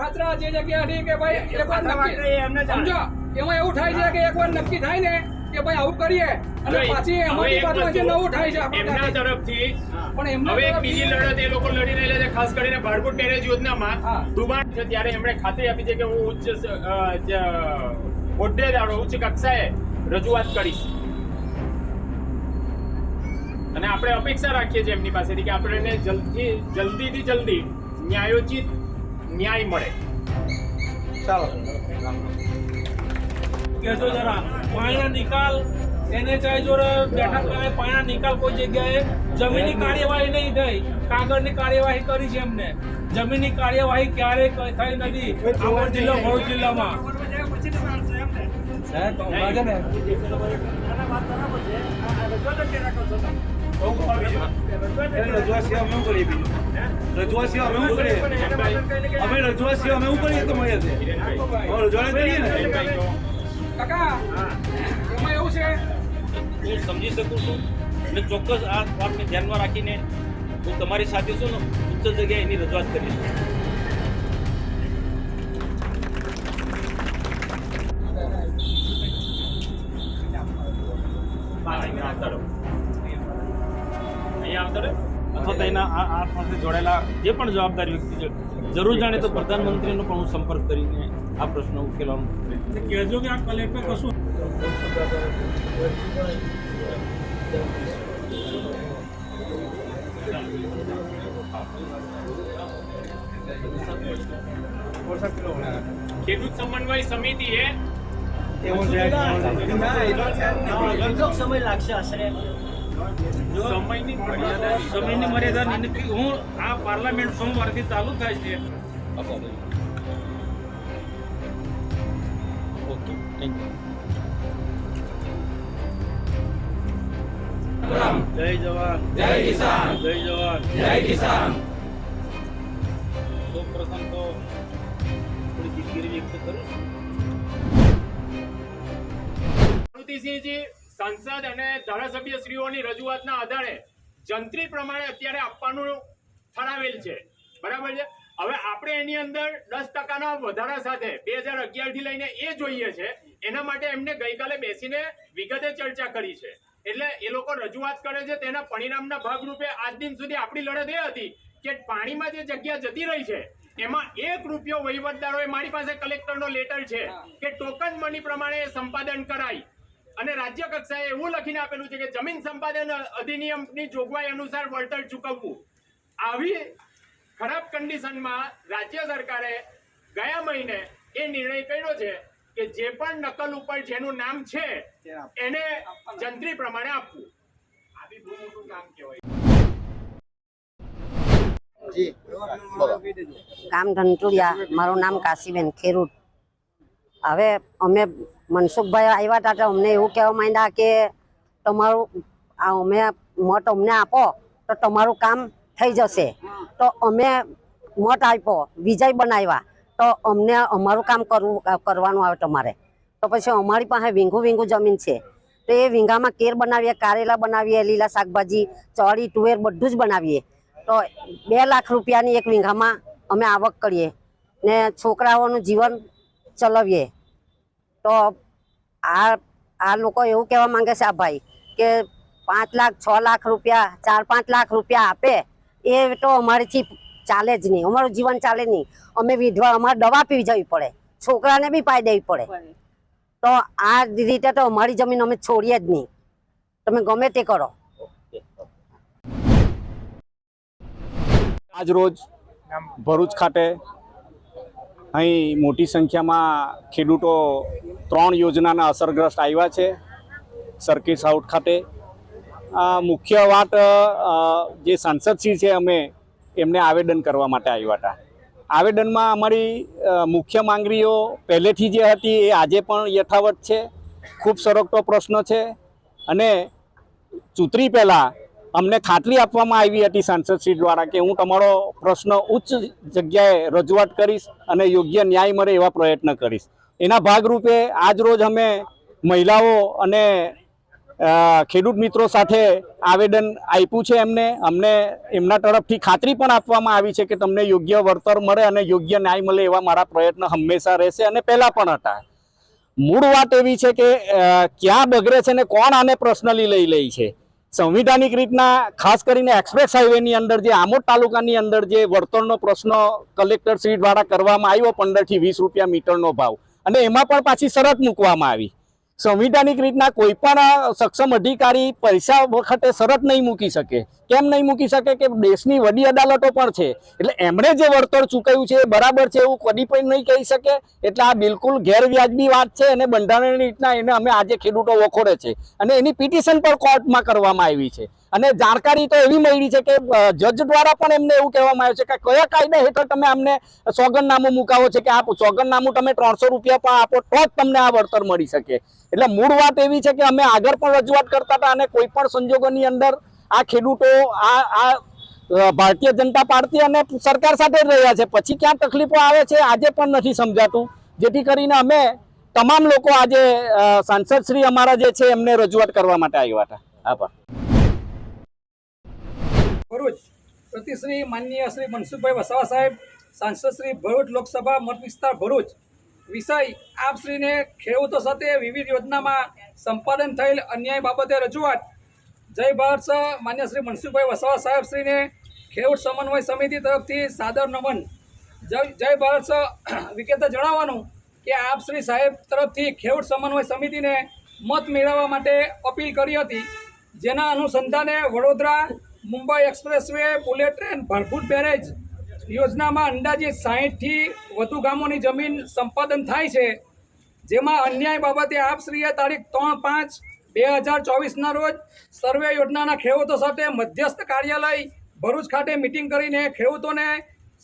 ખાતરા જે જગ્યાથી કે ભાઈ એકવાર નક્કી. સમજો એમાં એવું થાય છે કે એકવાર નક્કી થાય ને કે ભાઈ આવું કરીએ અને પાછી અમારી હજી વસ્તુ, નવું થાય છે આપણા એમના તરફથી પણ એમના હવે એક બીજી લડત એ લોકો લડી રહેલા છે ખાસ કરીને ભાડભૂત બેરેજ યોજનામાં. દુબાણ છે ત્યારે એમણે ખાતરી આપી છે કે હું ઉચ્ચ હોદ્દેદારો ઉચ્ચ કક્ષાએ રજૂઆત કરીશ. અને આપણે અપેક્ષા રાખીએ છીએ એમની પાસેથી કે આપણને જલ્દી જલ્દીથી જલ્દી ન્યાયોચિત ન્યાય મળે. કહેજો જરા પાણીના નિકાલ NHI જોડે બેઠક કરે પાણીના નિકાલ કોઈ જગ્યાએ જમીનની કાર્યવાહી નહીં થઈ કાગળની કાર્યવાહી કરી છે એમને. જમીનની કાર્યવાહી ક્યારે થઈ નથી આવડ જિલ્લો ભરૂચ જિલ્લામાં. રજૂઆત સિવાય અમે શું કરીએ? રજૂઆત સિવાય અમે શું? અમે રજૂઆત સિવાય અમે શું કરીએ તો મળીએ છે. અમે રજૂઆત કરીએ ને હું સમજી શકું છું અને ચોક્કસ આ વાતને ધ્યાનમાં રાખીને હું તમારી સાથે છું ને ઉચ્ચ જગ્યાએ એની રજૂઆત કરીશ એના આ આ સાથે જોડાયેલા જે પણ જવાબદાર વ્યક્તિ છે જરૂર જાણે તો પ્રધાનમંત્રીનો પણ હું સંપર્ક કરીને આ પ્રશ્ન ઉકેલવાનો કહેજો કે આ કલેક્ટર કશું ખેડૂત સમન્વય સમિતિએ સમય લાગશે આશરે. સમયની મર્યાદા સમયની મર્યાદા નથી હું આ પાર્લામેન્ટ સોમવારથી ચાલુ થાય છે. ઓકે થેન્ક યુ જય જવાન. જય કિસાન. જય જવાન. જય કિસાન. સૌપ્રથમ તો થોડી દિલગીરી વ્યક્ત કરું. મારુતિસિંહજી સંસદ અને ધારાસભ્યશ્રીઓની રજૂઆતના આધારે જંત્રી પ્રમાણે અત્યારે આપવાનું ઠરાવેલ છે. બરાબર છે? હવે આપણે એની અંદર દસ ટકાના વધારા સાથે બે હજાર અગિયારથી લઈને એ જોઈએ છે. એના માટે એમને ગઈકાલે બેસીને વિગતે ચર્ચા કરી છે. એટલે એ લોકો રજૂઆત કરે છે તેના પરિણામના ભાગરૂપે આજ દિન સુધી આપણી લડત એ હતી કે પાણીમાં જે જગ્યા જતી રહી છે એમાં એક રૂપિયો વહીવટદારોએ મારી પાસે કલેક્ટરનો લેટર છે કે ટોકન મની પ્રમાણે સંપાદન કરાય. અને રાજ્ય કક્ષાએ એવું લખીને આપેલું છે કે જમીન સંપાદન અધિનિયમની જોગવાઈ અનુસાર વળતર ચૂકવવું આવી ખરાબ કન્ડિશનમાં રાજ્ય સરકારે ગયા મહિને એ નિર્ણય કર્યો છે કે જે પણ નકલ ઉપર જેનું નામ છે એને જંત્રી પ્રમાણે આપવું આવી બી બહુ મોટું કામ કહેવાય ગામ ધંટુડિયા મારું નામ કાશીબેન ખેરૂટ હવે અમે મનસુખભાઈ આવ્યા હતા તો અમને એવું કહેવા માંડ્યા કે તમારું અમે મત અમને આપો તો તમારું કામ થઈ જશે. તો અમે મત આપ્યો, વિજય બનાવ્યા. તો અમને અમારું કામ કરવું, કરવાનું આવે તમારે. તો પછી અમારી પાસે વીંઘું વીંઘું જમીન છે. તો એ વીંઘામાં કેર બનાવીએ, કારેલા બનાવીએ, લીલા શાકભાજી ચડી તુવેર બધું જ બનાવીએ. તો બે લાખ રૂપિયાની એક વીંઘામાં અમે આવક કરીએ. ને છોકરાઓનું જીવન ચલાવીએ. તો આ આ લોકો એવું કહેવા માંગે છે આ ભાઈ કે પાંચ લાખ છ લાખ રૂપિયા ચાર પાંચ લાખ રૂપિયા આપે. એ તો અમારીથી ચાલે જ નહીં. અમારું જીવન ચાલે નહીં. અમે વિધવા અમારે દવા પીવી જવી પડે. છોકરાને બી પાઈ દેવી પડે. તો આ રીતે તો અમારી જમીન અમે છોડીએ જ નહીં. તમે ગમે તે કરો. આજ રોજ ભરૂચ ખાતે અહીં મોટી સંખ્યામાં ખેડૂતો ત્રણ યોજનાના અસરગ્રસ્ત આવ્યા છે સર્કિટ સાઉથ ખાતે. મુખ્ય વાત જે સાંસદશ્રી છે અમે, એમને આવેદન કરવા માટે આવ્યા હતા. આવેદનમાં અમારી મુખ્ય માંગણીઓ પહેલેથી જે હતી એ આજે પણ યથાવત છે, ખૂબ સરકતો પ્રશ્ન છે અને ચૂંટણી પહેલાં અમને ખાતરી આપવામાં આવી હતી સાંસદશ્રી દ્વારા કે હું તમારો પ્રશ્ન ઉચ્ચ જગ્યાએ રજૂઆત કરીશ અને યોગ્ય ન્યાય મળે એવા પ્રયત્ન કરીશ. એના ભાગરૂપે આજ રોજ અમે મહિલાઓ અને ખેડૂત મિત્રો સાથે આવેદન આપ્યું છે એમને. અમને એમના તરફથી ખાતરી પણ આપવામાં આવી છે કે તમને યોગ્ય વળતર મળે અને યોગ્ય ન્યાય મળે એવા મારા પ્રયત્ન હંમેશા રહેશે અને પહેલાં પણ હતા. મૂળ વાત એવી છે કે ક્યાં બગડે છે ને કોણ આને પર્સનલી લઈ લે છે? સંવિધાનિક રીતના ખાસ કરીને એક્સપ્રેસ હાઈવેની અંદર જે આમોદ તાલુકાની અંદર જે વળતરનો પ્રશ્ન કલેક્ટર દ્વારા કરવામાં આવ્યો પંદરથી વીસ રૂપિયા મીટરનો ભાવ. અને એમાં પણ પાછી શરત મૂકવામાં આવી. સંવિધાનિક રીતના કોઈ પણ સક્ષમ અધિકારી પૈસા વખતે શરત નહીં મૂકી શકે. કેમ નહીં મૂકી શકે? કે દેશની વડી અદાલતો પણ છે. એટલે એમણે જે વળતર ચૂકવ્યું છે એ બરાબર છે એવું કદી પણ નહીં કહી શકે? એટલે આ બિલકુલ ગેરવ્યાજબી વાત છે અને બંધારણની રીતના એને અમે આજે ખેડૂતો વખોડે છે. અને એની પિટિશન પણ કોર્ટમાં કરવામાં આવી છે. અને જાણકારી તો એવી મળી છે કે જજ દ્વારા પણ એમને એવું કહેવામાં આવ્યું છે કે કયા કાયદા હેઠળ તમે અમને સોગંદનામું મુકાવો છે કે આ સોગંદનામું તમે ત્રણસો રૂપિયા પણ આપો તો જ તમને આ વળતર મળી શકે. એટલે મૂળ વાત એવી છે કે અમે આગળ પણ રજૂઆત કરતા હતા અને કોઈ પણ સંજોગોની અંદર આ ખેડૂતો, આ આ ભારતીય જનતા પાર્ટી અને સરકાર સાથે જ રહ્યા છે. પછી ક્યાં તકલીફો આવે છે આજે પણ નથી સમજાતું. જેથી કરીને અમે તમામ લોકો આજે સાંસદ શ્રી અમારા જે છે એમને રજૂઆત કરવા માટે આવ્યા હતા. આભાર. ભરૂચ પ્રતિશ્રી માનનીય શ્રી મનસુખભાઈ વસાવા સાહેબ, સાંસદ શ્રી ભરૂચ લોકસભા મત વિસ્તાર ભરૂચ. વિષય આપશ્રીને ખેડૂતો સાથે વિવિધ યોજનામાં સંપાદન થયેલ અન્યાય બાબતે રજૂઆત. જય ભારત માન્ય શ્રી મનસુખભાઈ વસાવા સાહેબ શ્રીને ખેડૂત સમન્વય સમિતિ તરફથી સાદર નમન. જય જય ભારત વિગતે જણાવવાનું કે આપશ્રી સાહેબ તરફથી ખેડૂત સમન્વય સમિતિને મત મેળવવા માટે અપીલ કરી હતી. જેના અનુસંધાને Vadodara Mumbai expressway bullet train Bharbhut barrage યોજનામાં અંદાજિત સાહીઠથી વધુ ગામોની જમીન સંપાદન થાય છે. જેમાં અન્યાય બાબતે આપશ્રીએ તારીખ ત્રણ પાંચ બે હજાર ચોવીસના રોજ સર્વે યોજનાના ખેડૂતો સાથે મધ્યસ્થ કાર્યાલય ભરૂચ ખાતે મિટિંગ કરીને ખેડૂતોને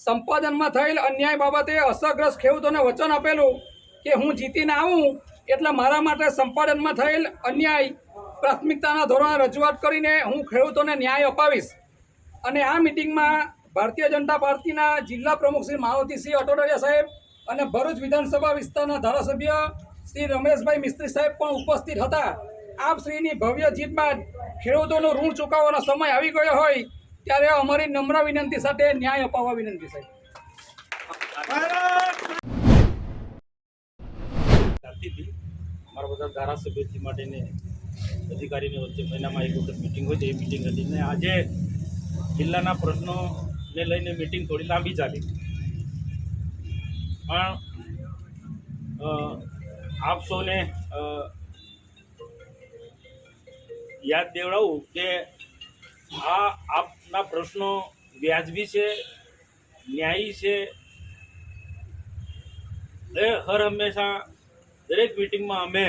સંપાદનમાં થયેલ અન્યાય બાબતે અસરગ્રસ્ત ખેડૂતોને વચન આપેલું કે હું જીતીને આવું એટલે મારા માટે સંપાદનમાં થયેલ અન્યાય પ્રાથમિકતાના ધોરણે રજૂઆત કરીને હું ખેડૂતોને ન્યાય અપાવીશ. અને આ મિટિંગમાં ભારતીય જનતા પાર્ટીના જિલ્લા પ્રમુખ શ્રી માવતીસિંહ અટોડરિયા સાહેબ અને ભરૂચ વિધાનસભા વિસ્તારના ધારાસભ્ય શ્રી રમેશભાઈ મિસ્ત્રી સાહેબ પણ ઉપસ્થિત હતા. આપ શ્રીની ભવ્ય જીત બાદ ખેડૂતોનું ઋણ ચૂકવવાનો સમય આવી ગયો હોય ત્યારે અમારી નમ્ર વિનંતી સાથે ન્યાય અપાવવા વિનંતી સાહેબ અમારા બધા ધારાસભ્યથી માંડીને અધિકારીની વચ્ચે મહિનામાં એક વખત મિટિંગ હોય છે. એ મિટિંગ હતી ને આજે જિલ્લાના પ્રશ્નોને લઈને મિટિંગ થોડી લાંબી ચાલી. પણ આપ સૌને યાદ દેવડાવું કે આ આપના પ્રશ્નો વ્યાજબી છે, ન્યાયી છે. એ હર હંમેશા દરેક મિટિંગમાં અમે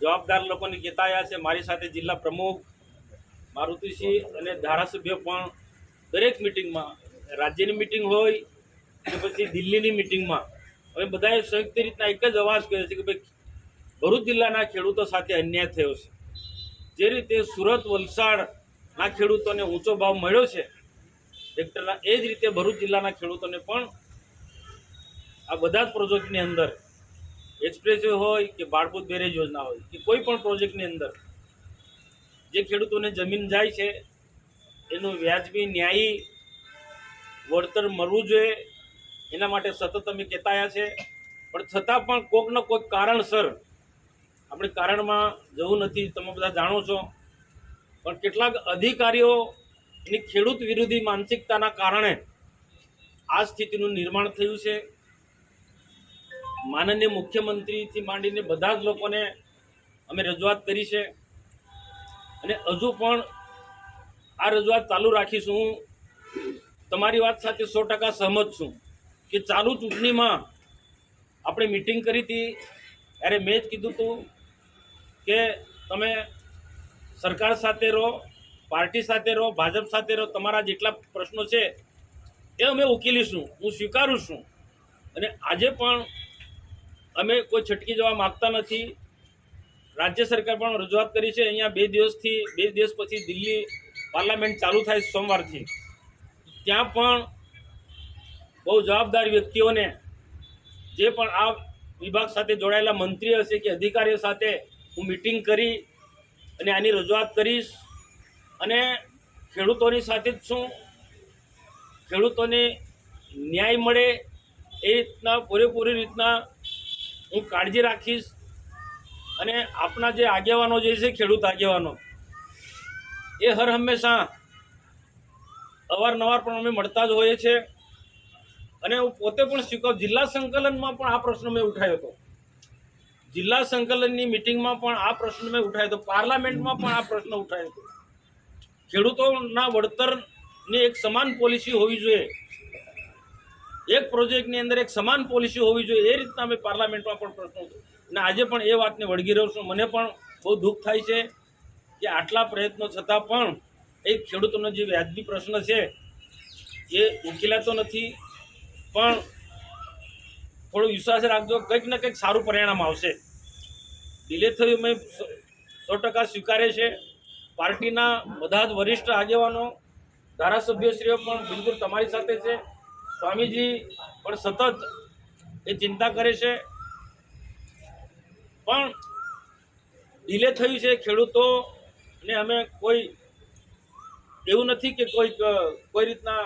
જવાબદાર લોકોને કહેતા આવ્યા છે. મારી સાથે જિલ્લા પ્રમુખ મારુતિસિંહ અને ધારાસભ્ય પણ દરેક મિટિંગમાં રાજ્યની મિટિંગ હોય કે પછી દિલ્હીની મિટિંગમાં અમે બધાએ સંયુક્ત રીતના એક જ અવાજ કર્યો છે કે ભાઈ, ભરૂચ જિલ્લાના ખેડૂતો સાથે અન્યાય થયો છે. જે રીતે સુરત, વલસાડના ખેડૂતોને ઊંચો ભાવ મળ્યો છે, ટ્રેક્ટરના એ જ રીતે ભરૂચ જિલ્લાના ખેડૂતોને પણ આ બધા જ પ્રોજેક્ટની અંદર એક્સપ્રેસવે હોય કે બાળપૂત બેરેજ યોજના હોય, કે કોઈ પણ પ્રોજેક્ટની અંદર જે ખેડૂતોને જમીન જાય છે, એનું વ્યાજબી ન્યાયી વળતર મળવું જોઈએ. એના માટે સતત અમે કહેતાયા છે. પણ છતાં પણ કોઈક કોઈક કારણસર આપણે કારણમાં જવું નથી, તમે બધા જાણો છો. પણ કેટલાક અધિકારીઓ એની ખેડૂત વિરોધી માનસિકતાના કારણે આ સ્થિતિનું નિર્માણ થયું છે. માનનીય મુખ્યમંત્રીથી માંડીને બધા જ લોકોને અમે રજૂઆત કરી છે. અને હજુ પણ આ રજૂઆત ચાલુ રાખીશું હું. તમારી વાત સાથે સો ટકા સહમત છું કે ચાલુ ચૂંટણીમાં આપણે મિટિંગ કરી હતી. ત્યારે મેં જ કીધું હતું કે તમે સરકાર સાથે રહો, પાર્ટી સાથે રહો, ભાજપ સાથે રહો, તમારા જેટલા પ્રશ્નો છે એ અમે ઉકેલીશું. હું સ્વીકારું છું. અને આજે પણ અમે કોઈ છટકી જવા માગતા નથી. રાજ્ય સરકાર પણ રજૂઆત કરી છે, અહીંયા બે દિવસથી, બે દિવસ પછી દિલ્હી પાર્લામેન્ટ ચાલુ થાય સોમવારથી. ત્યાં પણ બહુ જવાબદાર વ્યક્તિઓને જે પણ આ વિભાગ સાથે જોડાયેલા મંત્રી હશે કે અધિકારીઓ સાથે હું મિટિંગ કરી અને આની રજૂઆત કરીશ. અને ખેડૂતોની સાથે જ છું. ખેડૂતોને ન્યાય મળે એ રીતના પૂરેપૂરી રીતના હું કાળજી રાખીશ અને આપણા જે આગેવાનો જે છે, ખેડૂત આગેવાનો, એ હર હંમેશા અવારનવાર પણ અમે મળતા જ હોઈએ છીએ. અને હું પોતે પણ સ્વીકાર, જિલ્લા સંકલનમાં પણ આ પ્રશ્ન મેં ઉઠાવ્યો હતો. જિલ્લા સંકલનની મિટિંગમાં પણ આ પ્રશ્ન મેં ઉઠાવ્યો હતો. પાર્લામેન્ટમાં પણ આ પ્રશ્ન ઉઠાવ્યો હતો. ખેડૂતોના વળતરની એક સમાન પોલિસી હોવી જોઈએ. એક પ્રોજેક્ટની અંદર એક સમાન પોલિસી હોવી જોઈએ, એ રીતના અમે પાર્લામેન્ટમાં પણ પ્રશ્નો અને આજે પણ એ વાતને વળગી રહ્યો છું. મને પણ બહુ દુઃખ થાય છે કે આટલા પ્રયત્નો છતાં પણ એ ખેડૂતોનો જે વ્યાજબી પ્રશ્ન છે, એ ઉકેલાતો નથી. પણ થોડો વિશ્વાસ રાખજો, કંઈક ને કંઈક સારું પરિણામ આવશે. ડિલે થયું મેં સો ટકા સ્વીકારે છે. પાર્ટીના બધા જ વરિષ્ઠ આગેવાનો, ધારાસભ્યશ્રીઓ પણ બિલકુલ તમારી સાથે છે. સ્વામીજી પણ સતત એ ચિંતા કરે છે. પણ ડિલે થયું છે ખેડૂતોને અમે કોઈ એવું નથી કે કોઈ કોઈ રીતના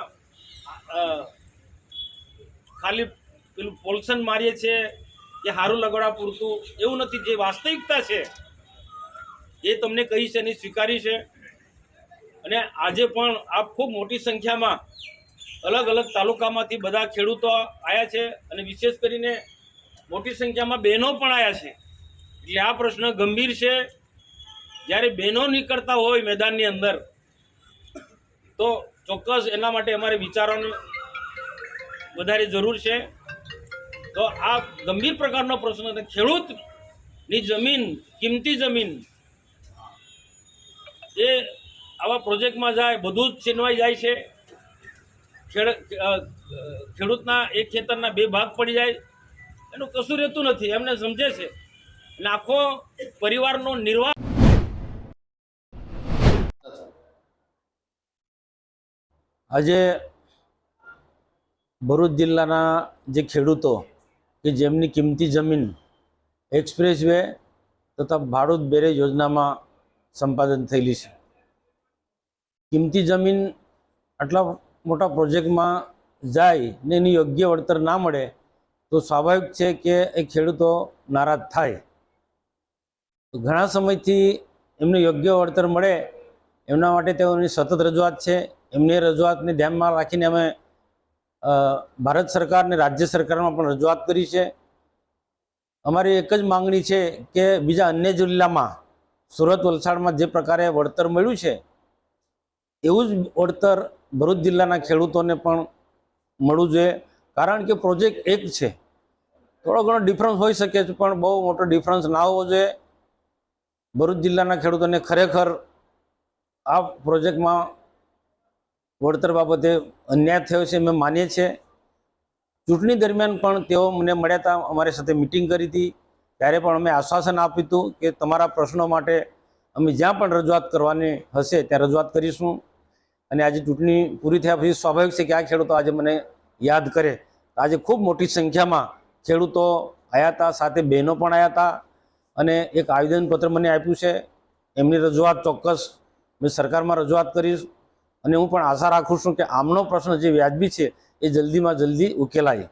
ખાલી પેલું પોલ્સન મારીએ છીએ કે હારું લગાડવા પૂરતું. એવું નથી. જે વાસ્તવિકતા છે એ તમને કહી છે અને સ્વીકારી છે. અને આજે પણ આપ ખૂબ મોટી સંખ્યામાં અલગ અલગ તાલુકામાંથી બધા ખેડૂતો આવ્યા છે અને વિશેષ કરીને મોટી સંખ્યામાં બહેનો પણ આવ્યા છે. એટલે આ પ્રશ્ન ગંભીર છે. જ્યારે બહેનો નીકળતા હોય મેદાનની અંદર, તો ચોક્કસ એના માટે અમારે વિચારવાની વધારે જરૂર છે. તો આ ગંભીર પ્રકારનો પ્રશ્ન છે. ખેડૂતની જમીન, કિંમતી જમીન એ આવા પ્રોજેક્ટમાં જાય, બધું જ છીનવાઈ જાય છે. ખેડૂતના એક ખેતરના બે ભાગ પડી જાય, એનું કશું રહેતું નથી, એમને સમજે છે. અને આખો પરિવારનો નિર્વાહ આજે ભરૂચ જિલ્લાના જે ખેડૂતો કે જેમની કિંમતી જમીન એક્સપ્રેસ વે તથા ભાડૂત બેરે યોજનામાં સંપાદન થયેલી છે. કિંમતી જમીન આટલા મોટા પ્રોજેક્ટમાં જાય ને એની યોગ્ય વળતર ના મળે, તો સ્વાભાવિક છે કે એ ખેડૂતો નારાજ થાય. ઘણા સમયથી એમને યોગ્ય વળતર મળે, એમના માટે તેઓની સતત રજૂઆત છે. એમની રજૂઆતને ધ્યાનમાં રાખીને અમે ભારત સરકાર અને રાજ્ય સરકારમાં પણ રજૂઆત કરી છે. અમારી એક જ માંગણી છે કે બીજા અન્ય જિલ્લામાં, સુરત વલસાડમાં જે પ્રકારે વળતર મળ્યું છે એવું જ વળતર ભરૂચ જિલ્લાના ખેડૂતોને પણ મળવું જોઈએ. કારણ કે પ્રોજેક્ટ એક છે. થોડો ઘણો ડિફરન્સ હોઈ શકે છે, પણ બહુ મોટો ડિફરન્સ ના હોવો જોઈએ. ભરૂચ જિલ્લાના ખેડૂતોને ખરેખર આ પ્રોજેક્ટમાં વળતર બાબતે અન્યાય થયો છે, અમે માનીએ છીએ. ચૂંટણી દરમિયાન પણ તેઓ મને મળ્યા હતા, અમારી સાથે મિટિંગ કરી હતી. ત્યારે પણ અમે આશ્વાસન આપ્યું હતું કે તમારા પ્રશ્નો માટે અમે જ્યાં પણ રજૂઆત કરવાની હશે, ત્યાં રજૂઆત કરીશું. અને આજે ચૂંટણી પૂરી થયા પછી સ્વાભાવિક છે કે આ ખેડૂતો આજે મને યાદ કરે. આજે ખૂબ મોટી સંખ્યામાં ખેડૂતો આવ્યા હતા સાથે બહેનો પણ આવ્યા હતા અને એક આવેદનપત્ર મને આપ્યું છે. એમની રજૂઆત ચોક્કસ મેં સરકારમાં રજૂઆત કરીશ અને હું પણ આશા રાખું છું કે આમનો પ્રશ્ન જે વ્યાજબી છે એ જલ્દીમાં જલ્દી ઉકેલાય.